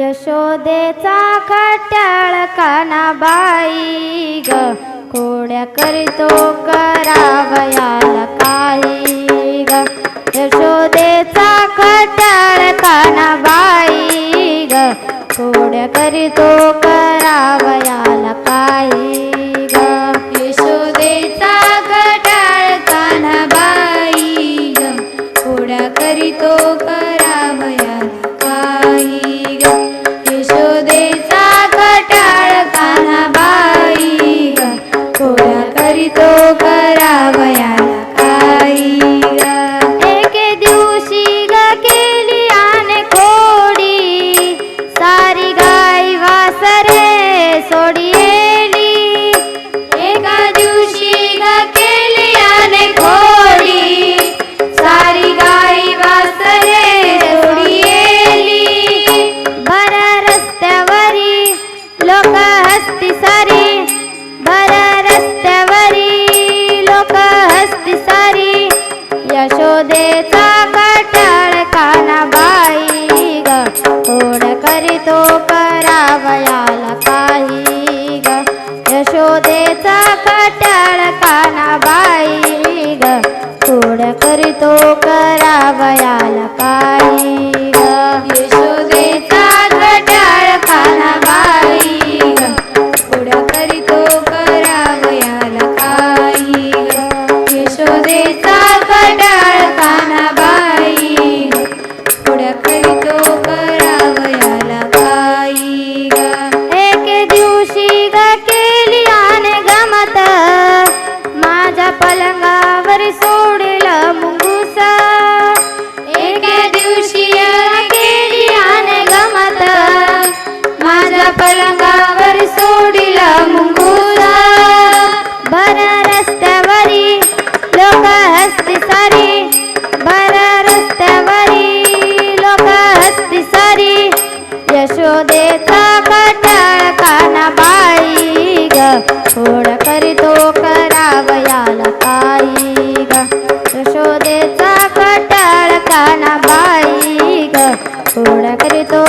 यशोदेचा खट्याळ कानाबाई ग. कोड्या करतो करावयाला काही ग. यशोदेचा खट्याळ कानाबाई ग. कोड्या करतो कोण करीतो करावयाला काही ग. यशोदेचा काना बाई ग. कोण करीतो देता कटाळ काना बाई ग. गोड करीतो करावयाला काही ग. यशोदेचा कटाळ काना बाई ग. गोड करीतो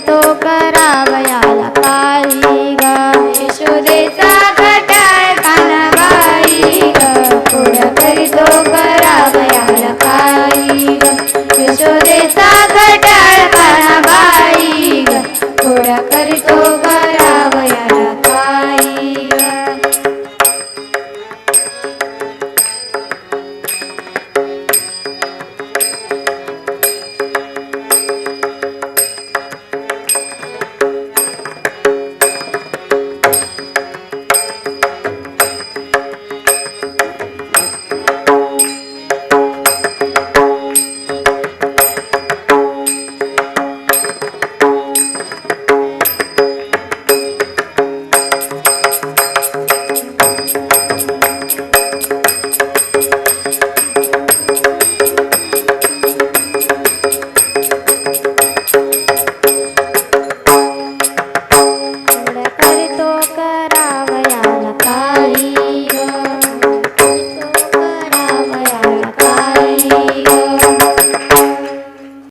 तो करावया.